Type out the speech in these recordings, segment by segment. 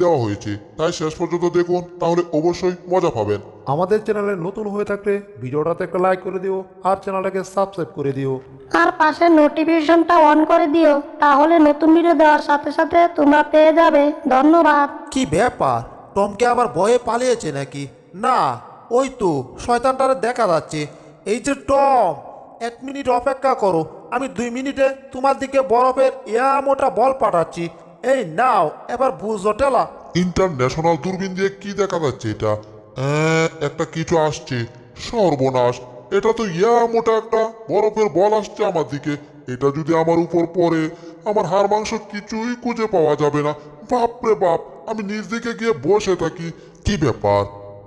দেওয়া হয়েছে। তাই শেষ পর্যন্ত দেখুন তাহলে অবশ্যই মজা পাবেন। আমাদের চ্যানেলে নতুন হয়ে থাকলে ভিডিওটাতে একটা লাইক করে দিও আর চ্যানেলটাকে সাবস্ক্রাইব করে দিও। আর পাশে নোটিফিকেশনটা অন করে দিও তাহলে নতুন ভিডিও দেওয়ার সাথে সাথে তোমরা পেয়ে যাবে। ধন্যবাদ। কি ব্যাপার? টমকে আবার ভয়ে পালিয়েছে নাকি? না ওই তো শয়তানটারে দেখা যাচ্ছে। এই যে টম এক মিনিট অপেক্ষা করো আমি দুই মিনিটে তোমার দিকে বরফের ইয়া মোটা বল পাঠাচ্ছি। এই নাও এবার বুঝো টেলা। ইন্টারন্যাশনাল দূরবীন দিয়ে কি দেখা যাচ্ছে এটা? একটা কিছু আসছে। সর্বনাশ এটা তো ইয়া মোটা একটা বরফের বল আসছে আমার দিকে। এটা যদি আমার উপর পড়ে আমার হাড় মাংস কিছুই খুঁজে পাওয়া যাবে না। বাপরে বাপ আমি নিজ দিকে গিয়ে বসে থাকি। কি ব্যাপার?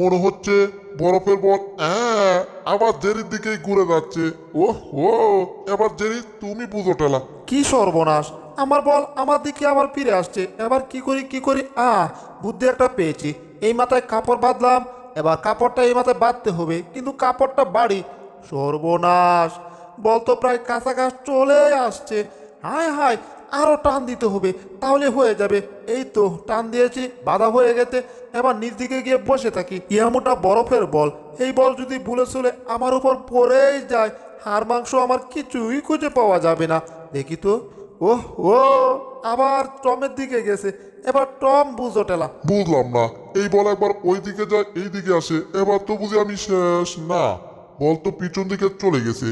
মনে হচ্ছে বরফের বল হ্যাঁ আবার জেরির দিকেই ঘুরে যাচ্ছে। ও ও এবার জেরি তুমি বুঝো টেলা। কি সর্বনাশ আমার বল আমার দিকে আবার ফিরে আসছে। এবার কি করি কি করি? আ বুদ্ধি একটা পেয়েছি। এই মাথায় কাপড় বাঁধলাম। এবার কাপড়টা এই মাথায় বাঁধতে হবে। কিন্তু কাপড়টা বাড়ি। সর্বনাশ। বল তো প্রায় কাছাকাছি চলে আসছে। হায় হায়, আরও টান দিতে হবে। তাহলে হয়ে যাবে। এই তো, টান দিয়েছি, বাধা হয়ে গেছে। এবার নিচ দিকে গিয়ে বসে থাকি। ইয়ামোটা বরফের বল। এই বল যদি ভুলে চলে আমার উপর পড়েই যায়, হাড় মাংস আমার কিছুই খুঁজে পাওয়া যাবে না। দেখি তো ওহ, ও, আবার টমের দিকে গেছে। এবার টম বুঝো টেলা। বুঝলাম না। এই বল একবার ওই দিকে যায় এই দিকে আসে। এবার তো বুঝি আমি শেষ। না, বল তো পিছন দিকে চলে গেছে।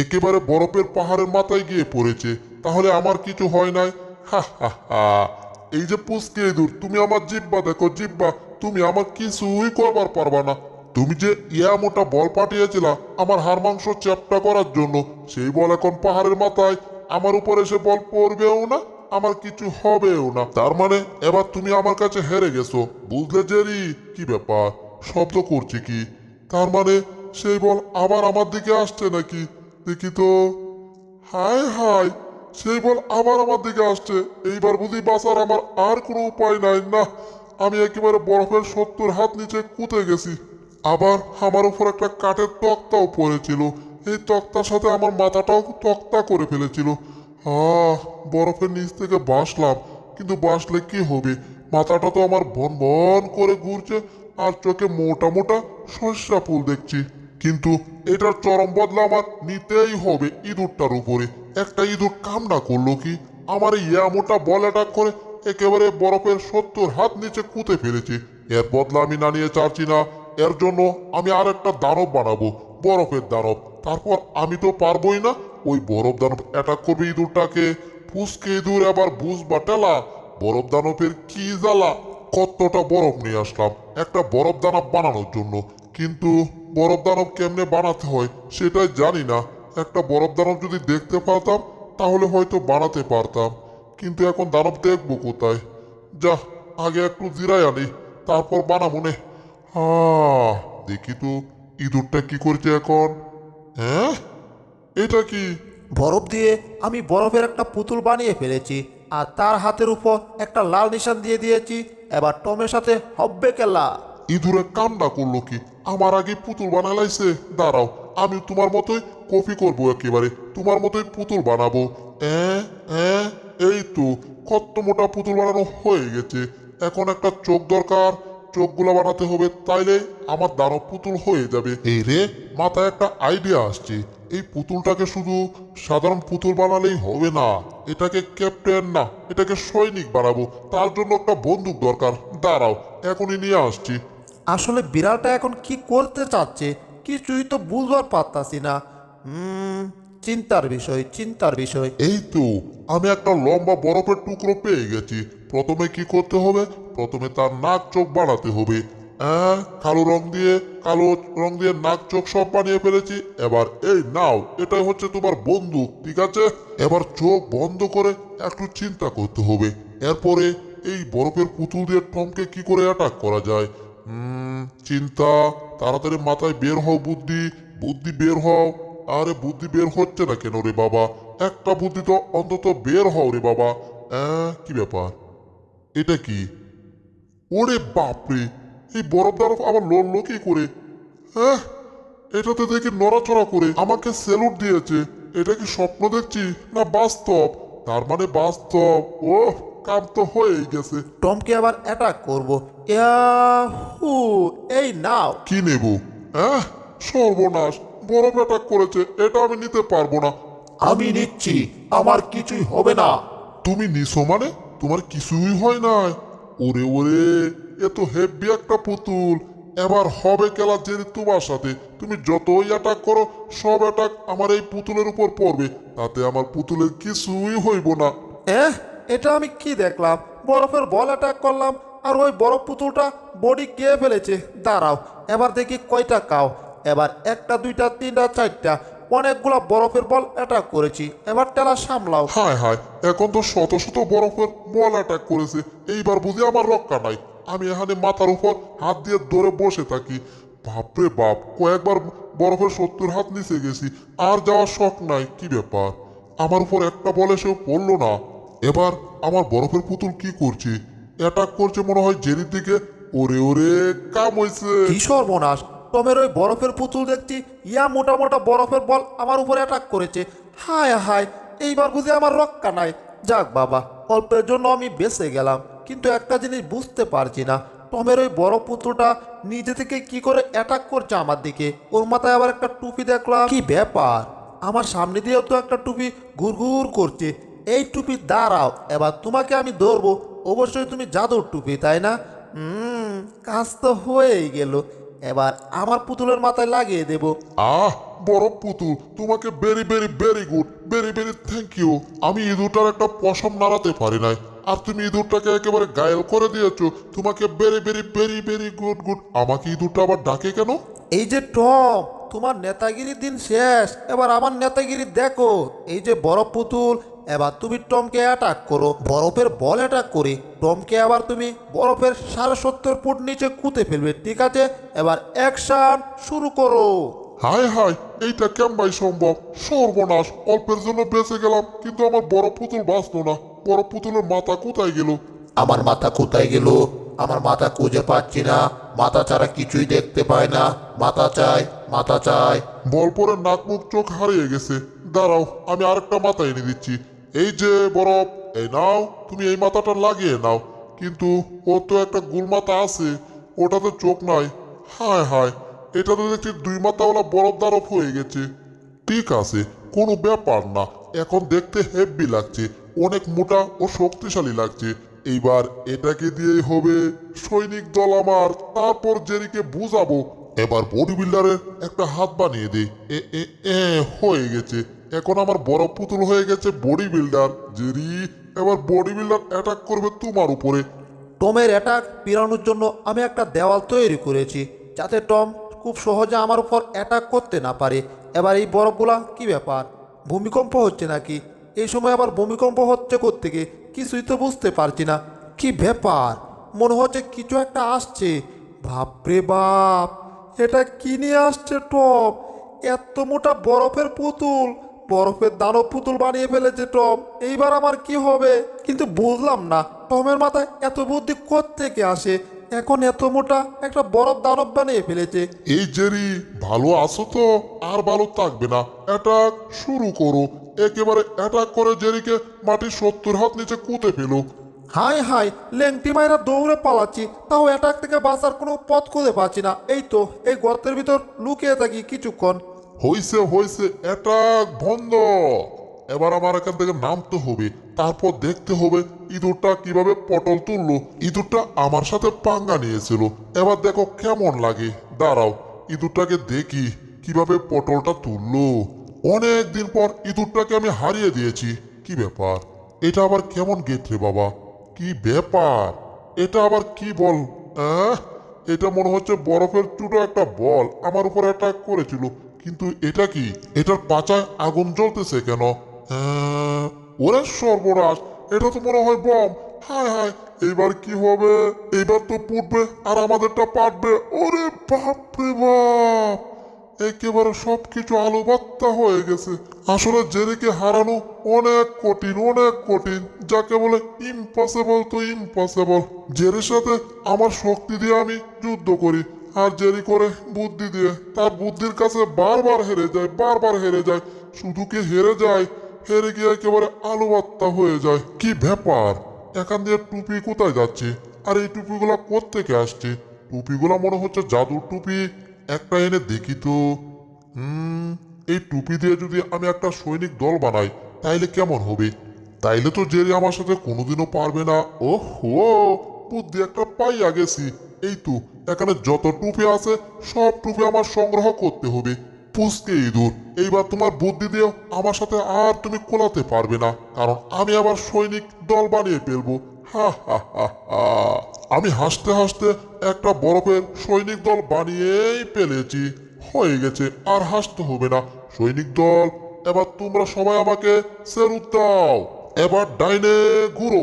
একেবারে বরফের পাহাড়ের মাথায় গিয়ে পড়েছে। তাহলে আমার কিছু হয় নাই? হা হা হা। এই যে পুচকে দূর তুমি আমার জিব্বা দেখো, জিব্বা। তুমি আমার কিছুই করবার পারবা না। তুমি যে ইয়া মোটা বল পাঠিয়েছিলা আমার হাড় মাংস চ্যাপটা করার জন্য, সেই বল এখন পাহাড়ের মাথায় আমার উপর এসে বল পড়বেও না, আমার কিছু হবেও না। তার মানে এবার তুমি আমার কাছে হেরে গেছো। বুঝলে জেরি? কি ব্যাপার? শব্দ করছে কি? তার মানে সেই বল আবার আমার দিকে আসছে নাকি? দেখি তো। হায় হায়, সেই বল আবার আমার দিকে আসছে। এইবার বুঝি বাঁচার আমার আর কোনো উপায় নাই। না আমি একেবারে বরফের সত্তর হাত নিচে কুতে গেছি। আবার আমার উপর একটা কাঠের তক্তাও পড়েছিল। এই তক্তার সাথে আমার মাথাটাও তক্তা করে ফেলেছিল। আহ বরফের নিচ থেকে বাসলাম কিন্তু বাসলে কি হবে? মাথাটা তো আমার বন বন করে ঘুরছে, আর চোখে মোটা মোটা শস্যা ফুল দেখছি। কিন্তু এটার চরম বদলা আমার নিতেই হবে ইঁদুরটার উপরে। একটা ইঁদুর কামনা করল কি? আমার এই মোটা বল অ্যাটাক করে একেবারে বরফের সত্তর হাত নিচে কুতে ফেলেছে। এর বদলা আমি না নিয়ে চাচ্ছি না, এর জন্য আমি আর একটা দানব বানাবো, বরফের দানব। তারপর আমি তো পারবোই না ওই বরফ দানব অ্যাটাক করবে ইঁদুরটাকে। ফুসকে ইঁদুর আবার বুঝবা টেলা বরফ দানবের কি জ্বালা? কতটা বরফ নিয়ে আসলাম। একটা বরফ দানব বানানোর জন্য। কিন্তু বরফ দানব কেমনে বানাতে হয় সেটাই জানি না। একটা বরফ দানব যদি দেখতে পারতাম, তাহলে হয়তো বানাতে পারতাম। কিন্তু এখন দানব দেখব কোথায়? যা, আগে একটু জিরাই আনি, তারপর বানাবো নে। হ্যাঁ দেখি তো, ইঁদুরটা কি করছে এখন? হ্যাঁ? এটা কি? বরফ দিয়ে আমি বরফের একটা পুতুল বানিয়ে ফেলেছি আর তার হাতের উপর একটা লাল নিশান দিয়ে দিয়েছি। এবার টমের সাথে হব্বে কেল্লা ইঁদুরে কান্না করল কি? আমার আগে পুতুল বানালাইছে। দাঁড়াও আমি তোমার মতোই কপি করব একেবারে। তোমার মতোই পুতুল বানাবো। এই তো কত মোটা পুতুল বানানো হয়ে গেছে। এখন একটা চোখ দরকার। চোখগুলো বানাতে হবে তাইলে আমার দানব পুতুল হয়ে যাবে। এই রে। মাথায় একটা আইডিয়া আসছে। এই পুতুলটাকে শুধু সাধারণ পুতুল বানালেই হবে না। এটাকে ক্যাপ্টেন না এটাকে সৈনিক বানাবো। তার জন্য একটা বন্দুক দরকার। দাঁড়াও এখনই নিয়ে আসছি। আসলে বিড়ালটা এখন কি করতে চাচ্ছে কিছুই তো বুঝবার পারতাছি না। হুম চিন্তার বিষয় চিন্তার বিষয়। এই তো আমি একটা লম্বা বরফের টুকরো পেয়ে গেছি। প্রথমে কি করতে হবে? প্রথমে তার নাক চোখ বানাতে হবে। হ্যাঁ কালো রং দিয়ে, কালো রং দিয়ে নাক চোখ সব বানিয়ে ফেলেছি। এবার এই নাও, এটাই হচ্ছে তোমার বন্দুক, ঠিক আছে? এবার চোখ বন্ধ করে একটু চিন্তা করতে হবে। এরপরে এই বরফের পুতুল দিয়ে টমকে কি করে অ্যাটাক করা যায়? চিন্তা, তাড়াতাড়ি মাথায় বের হও বুদ্ধি বুদ্ধি বের হও। আরে, বুদ্ধি বের হচ্ছে না কেন রে বাবা? একটা বুদ্ধি তো অন্তত বের হও রে বাবা। কি ব্যাপার? এটা কি? ওরে বাপরে এই বরফ বরফ আবার লড়লো কি করে? হ্যাঁ এটাতে দেখি নড়াচড়া করে আমাকে স্যালুট দিয়েছে। এটা কি স্বপ্ন দেখছি? না বাস্তব। তার মানে বাস্তব। ও কাম তো হয়েই গেছে। টমকে আবার অ্যাটাক করব। ইয়াহু এই নাও। কি নেব? হ্যাঁ সর্বনাশ। বরফ অ্যাটাক করেছে এটা আমি নিতে পারব না। আমি নিচ্ছি আমার কিছুই হবে না। তুমি নিছো মানে? তোমার কিছুই হয় নাই। ওরে ওরে, এ তো হেভি একটা পুতুল। এবার হবে খেলা যে তোমার সাথে। তুমি যতই অ্যাটাক করো, সব অ্যাটাক আমার এই পুতুলের উপর পড়বে। তাতে আমার পুতুলের কিছুই হইব না। এহ, এটা আমি কি দেখলাম? বরফের বল অ্যাটাক করলাম, আর ওই বরফ পুতুলটা বডি গিয়ে ফেলেছে। দাঁড়াও, এবার দেখি কয়টা কাও। এবার একটা, দুইটা, তিনটা, চারটা। অনেকগুলা বরফের বল অ্যাটাক করেছি। এবার টেলা সামলাও। হায় হায় এখন তো শত শত বরফের বল অ্যাটাক করেছে। এইবার বুঝি আমার রক্ষা নাই। আমি এখানে মাথার উপর হাত দিয়ে ধরে বসে থাকি। বাপরে বাপ কয়েকবার বরফের সত্তর হাত নিচে গেছি। আর যাওয়ার শখ নাই কি ব্যাপার? আমার উপর একটা বলে সেও পড়ল না। এবার আমার বরফের পুতুল কি করছে? অ্যাটাক করছে মনে হয় জেরির দিকে। ওরে ওরে কাম হয়েছে কি সর্বনাশ। টমের ওই বরফের পুতুল দেখছি, ইয়া মোটা মোটা বরফের বল আমার উপরে অ্যাটাক করেছে। হায় হায়, এইবার বুঝি আমার রক্ষা নাই। যাক বাবা, অল্পের জন্য আমি বেঁচে গেলাম, কিন্তু একটা জিনিস বুঝতে পারছি না। টমের ওই বড় পুতুলটা নিজে থেকে কি করে অ্যাটাক করছে আমার দিকে? ওর মাথায় আবার একটা টুপি দেখলাম। কি ব্যাপার? আমার সামনে দিয়েও তো একটা টুপি ঘুরঘুর করছে। এই টুপি দাঁড়াও, এবার তোমাকে আমি ধরবো। অবশ্যই তুমি জাদুর টুপি, তাই না? হুম, কাজ তো হয়েই গেল। এবার আমার পুতুলের মাথায় লাগিয়ে দেব। আহ বড় পুতুল তোমাকে very very very good very very thank you আমি ইঁদুরটার একটা পশম নাড়াতে পারি নাই। আর তুমি ইঁদুরটাকে একেবারে গায়েল করে দিয়েছ তোমাকে very very very very good good আমাকে ইঁদুরটা আবার ডাকে কেন? এই যে টম তোমার নেতাগিরির দিন শেষ। এবার আমার নেতাগিরি দেখো এই যে বরফ পুতুল এবার তুমি টমকে অ্যাটাক করো। বরফের বল অ্যাটাক করে টমকে আবার তুমি বরফের সাড়ে সত্তর ফুট নিচে কুতে ফেলবে ঠিক আছে? এবার অ্যাকশন শুরু করো। হায় হায় এইটা কেমবাই সম্ভব? সর্বনাশ অল্পের জন্য বেঁচে গেলাম কিন্তু আমার বড় পুতুল বাঁচলো না। বড় পুতুলের মাথা কোথায় গেল? আমার মাথা কোথায় গেল? আমার মাথা খুঁজে পাচ্ছি না। মাথা ছাড়া কিছুই দেখতে পাই না। মাথা চাই মাথা চাই। বল পরে নাক মুখ চোখ হারিয়ে গেছে। দাঁড়াও আমি আরেকটা মাথা এনে দিচ্ছি। এই যে বরফ, এই নাও, তুমি এই মাথাটা লাগিয়ে নাও। কিন্তু ও তো একটা গুল মাথা আছে, ওটাতে চোখ নাই। হায় হায় এটা তো দেখছি দুই মাথাওয়ালা বরফ দারফ হয়ে গেছে। ঠিক আছে, কোনো ব্যাপার না, এখন দেখতে হেভি লাগছে, অনেক মোটা ও শক্তিশালী লাগছে। এইবার এটাকে দিয়েই হবে সৈনিক দল আমার, তারপর জেরিকে বুঝাবো। এবার বডি বিল্ডারের একটা হাত বানিয়ে দিই। এ, হয়ে গেছে। এখন আমার বড় পুতুল হয়ে গেছে বডি বিল্ডার জেরি এবার বডি বিল্ডার অ্যাটাক করবে তোমার উপরে। টমের অ্যাটাক পিরানোর জন্য আমি একটা দেওয়াল তৈরি করেছি, যাতে টম খুব সহজে আমার উপর অ্যাটাক করতে না পারে। এবার এই বরফগুলা কি ব্যাপার? ভূমিকম্প হচ্ছে নাকি? এই সময় আবার ভূমিকম্প হচ্ছে কোত্থেকে? কিছুই তো বুঝতে পারছি না। কি ব্যাপার? মনে হচ্ছে কিছু একটা আসছে। বাপরে বাপ! এটা কি নিয়ে আসছে টম? এত মোটা বরফের পুতুল! বরফের দানব পুতুল বানিয়ে ফেলেছে টম। এইবার আমার কি হবে? কিন্তু বুঝলাম না। টমের মাথায় এত বুদ্ধি থেকে আসে? এখন এত মোটা একটা বরফ দানব বানিয়ে ফেলেছে। এই জেরি ভালো আছো তো? আর ভালো থাকবে না। অ্যাটাক শুরু করো। একেবারে অ্যাটাক করে জেরিকে মাটির সত্তর হাত নিচে কুতে ফেলো। হাই হাই লেংটি মাইরা দৌড়ে পালাচ্ছি। তাও অ্যাটাক থেকে বাঁচার কোনো পথ খুঁজে পাচ্ছি না। এই তো এই গর্তের ভিতর লুকিয়ে থাকি কিছুক্ষণ। হইছে হইছে অ্যাটাক বন্ধ এবার আমার এখান থেকে নামতে হবে, তারপর দেখতে হবে ইঁদুরটা কীভাবে পটল তুললো, ইঁদুরটা আমার সাথে পাঙ্গা নিয়েছিল। এবার দেখো কেমন লাগে, দাঁড়াও, ইঁদুরটাকে দেখি কীভাবে পটলটা তুললো। অনেক দিন পর ইঁদুরটাকে আমি হারিয়ে দিয়েছি, কি ব্যাপার? এটা আবার কেমন গেট রে বাবা, কি ব্যাপার? এটা আবার কি বল এটা মনে হচ্ছে বরফের ছোট একটা বল, আমার উপর অ্যাটাক করেছিল। কিন্তু এটা কি? এটার পাচায় আগুন জ্বলতেছে কেন? আহ, ওরে সর্বনাশ এটা তো মনে হয় বম। হায় হায় এবার কি হবে? এইবার তো পুড়বে আর আমাদেরটা পাটবে। ওরে বাপরে বাপ! একেবারে সবকিছু আলো বাত্তা হয়ে গেছে। আসলে জেরিকে হারানো অনেক কঠিন অনেক কঠিন। যাকে বলে ইম্পসিবল তো ইম্পসিবল জেরির সাথে আমার শক্তি দিয়ে আমি যুদ্ধ করি। আর জেরি করে বুদ্ধি দিয়ে, তার বুদ্ধির কাছে বারবার হেরে যায়, বারবার হেরে যায়। শুধু কি হেরে যায়? হেরে গিয়ে একেবারে আলো বাত্তা হয়ে যায়। কি ব্যাপার? এখান দিয়ে টুপি কোথায় যাচ্ছে? আর এই টুপিগুলা কোত্থেকে আসছে? টুপিগুলা মনে হচ্ছে জাদুর টুপি। একটা এনে দেখি তো। হুম, এই টুপি দিয়ে যদি আমি একটা সৈনিক দল বানাই, তাইলে কেমন হবে? তাইলে তো জেরি আমার সাথে কোনোদিনও পারবে না। ও হো বুদ্ধি একটা পাইয়া গেছি। এই তো এখানে যত টুপি আছে, সব টুপি আমার সংগ্রহ করতে হবে। পুষকে ইঁদুর, এইবার তোমার বুদ্ধি দিয়েও আমার সাথে আর তুমি কোলাতে পারবে না, কারণ আমি আবার সৈনিক দল বানিয়ে ফেলব। হা হা হা আমি হাসতে হাসতে একটা বরফের সৈনিক দল বানিয়েই ফেলেছি। হয়ে গেছে, আর হাসতে হবে না। সৈনিক দল, এবার তোমরা সবাই আমাকে সেরুত দাও। এবার ডাইনে ঘুরো।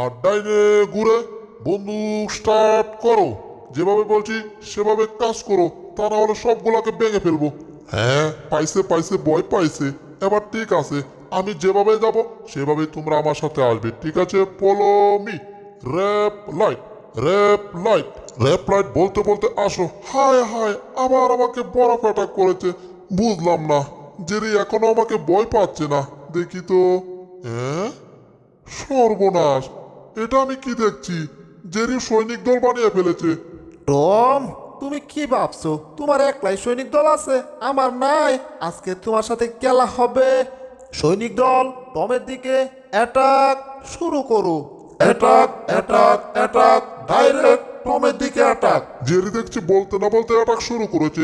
আর ডাইনে ঘুরে বন্দুক স্টার্ট করো। যেভাবে বলছি সেভাবে কাজ করো তা না হলে সবগুলোকে ভেঙে ফেলব। হ্যাঁ? পাইছে পাইছে ভয় পাইছে। এবার ঠিক আছে আমি যেভাবে যাব সেভাবে তোমরা আমার সাথে আসবে ঠিক আছে? Follow me rap light rap light rap light বলতে বলতে আসো। হায় হায় আবার আমাকে বরফ অ্যাটাক করেছে। বুঝলাম না জেরি এখনও আমাকে ভয় পাচ্ছে না। দেখি তো। হ্যাঁ? সর্বনাশ এটা আমি কি দেখছি? জেরি সৈনিক দল বানিয়ে ফেলেছে। টম তুমি কি ভাবছ? তোমার একলাই সৈনিক দল আছে আমার নাই। আজকে তোমার সাথে খেলা হবে। সৈনিক দল টমের দিকে অ্যাটাক শুরু করো। অ্যাটাক অ্যাটাক অ্যাটাক ডাইরেক্ট টমের দিকে অ্যাটাক জেরি দেখছি বলতে না বলতে অ্যাটাক শুরু করেছে।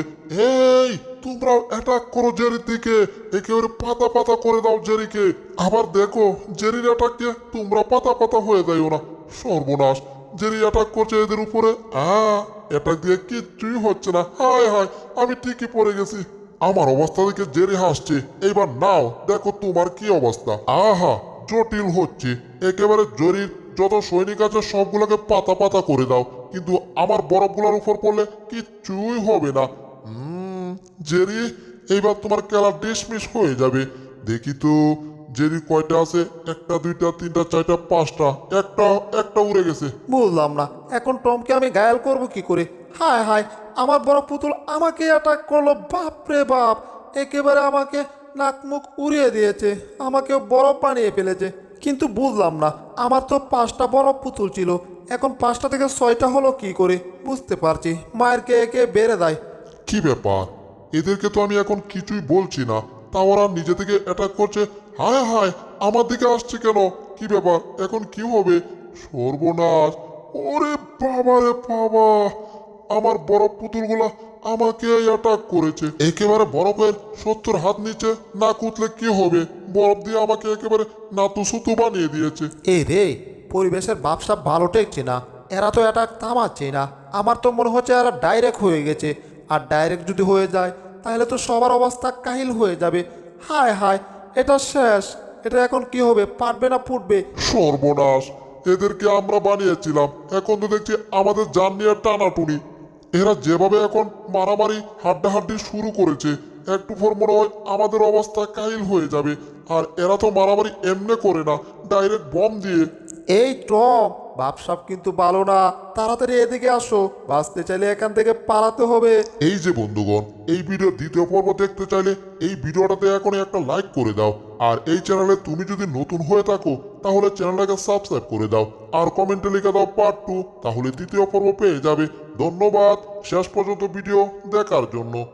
এই তোমরা অ্যাটাক করো জেরির দিকে। একেবারে পাতা পাতা করে দাও জেরিকে। আবার দেখো জেরির অ্যাটাককে তোমরা পাতা পাতা হয়ে যাইও না। সর্বনাশ। জেরি অ্যাটাক করছে এদের উপরে, আ অ্যাটাক দিয়ে কিচ্ছুই হচ্ছে না। হায় হায়, আমি ঠিকই পড়ে গেছি। আমার অবস্থা দেখে জেরি হাসছে। এইবার নাও, দেখো তোমার কি অবস্থা। আহা, জটিল হচ্ছে। একেবারে জরির যত সৈনিক আছে সবগুলোকে পাতা পাতা করে দাও। কিন্তু আমার বরফগুলোর উপর পড়লে কিচ্ছুই হবে না। হুম জেরি, এইবার তোমার খেলা ডিসমিস হয়ে যাবে। দেখি তো জেরি কয়টা আছে একটা দুইটা তিনটা চারটা পাঁচটা একটা একটা উড়ে গেছে। বুঝলাম না এখন টমকে আমি ঘায়াল করব কি করে? হায় হায় আমার বড় পুতুল আমাকে অ্যাটাক করল বাপ রে বাপ একেবারে আমাকে নাক মুখ উড়িয়ে দিয়েছে আমাকে বরফ বানিয়ে ফেলেছে। কিন্তু বুঝলাম না আমার তো পাঁচটা বরফ পুতুল ছিল এখন পাঁচটা থেকে ছয়টা হলো কি করে? বুঝতে পারছি মায়ের কে একে বেড়ে দেয়। কি ব্যাপার? এদেরকে তো আমি এখন কিছুই বলছি না তা ওরা নিজে থেকে অ্যাটাক করছে হায় হায়, আমার দিকে আসছে কেন? কি ব্যাপার? এখন কি হবে? সর্বনাশ। ওরে বাবা রে বাবা! আমার বরফ পুতুলগুলা আমাকে অ্যাটাক করেছে। একেবারে বরফের সত্তর হাত নিচে না কুতলে কি হবে? বরফ দিয়ে আমাকে একেবারে নাতু সুতু বানিয়ে দিয়েছে। এই রে, পরিবেশের ব্যবসা ভালো টেকছে না। এরা তো অ্যাটাক থামাচ্ছে না। আমার তো মনে হচ্ছে এরা ডাইরেক্ট হয়ে গেছে। আর ডাইরেক্ট যদি হয়ে যায়, তাহলে তো সবার অবস্থা কাহিল হয়ে যাবে। হায় হায় এটা শেষ। এটা এখন কি হবে? পারবে না ফুটবে? সর্বনাশ। এদেরকে আমরা বানিয়েছিলাম। এখন তো দেখছি আমাদের জান নিয়ে টানাটুনি। এরা যেভাবে এখন মারামারি হাড্ডাহাড্ডি শুরু করেছে একটু পর মনে হয় আমাদের অবস্থা কাহিল হয়ে যাবে। আর এরা তো মারামারি এমনে করে না ডাইরেক্ট বম দিয়ে। এই টম বাপসাপ কিন্তু ভালো না। তাড়াতাড়ি এদিকে আসো। বাঁচতে চাইলে এখান থেকে পালাতে হবে। এই যে বন্ধুগণ, এই ভিডিওর দ্বিতীয় পর্ব দেখতে চাইলে এই ভিডিওটাতে এখন একটা লাইক করে দাও। আর এই চ্যানেলে তুমি যদি নতুন হয়ে থাকো, তাহলে চ্যানেলটাকে সাবস্ক্রাইব করে দাও। আর কমেন্টে লিখে দাও পার্ট টু তাহলে দ্বিতীয় পর্ব পেয়ে যাবে। ধন্যবাদ। শেষ পর্যন্ত ভিডিও দেখার জন্য।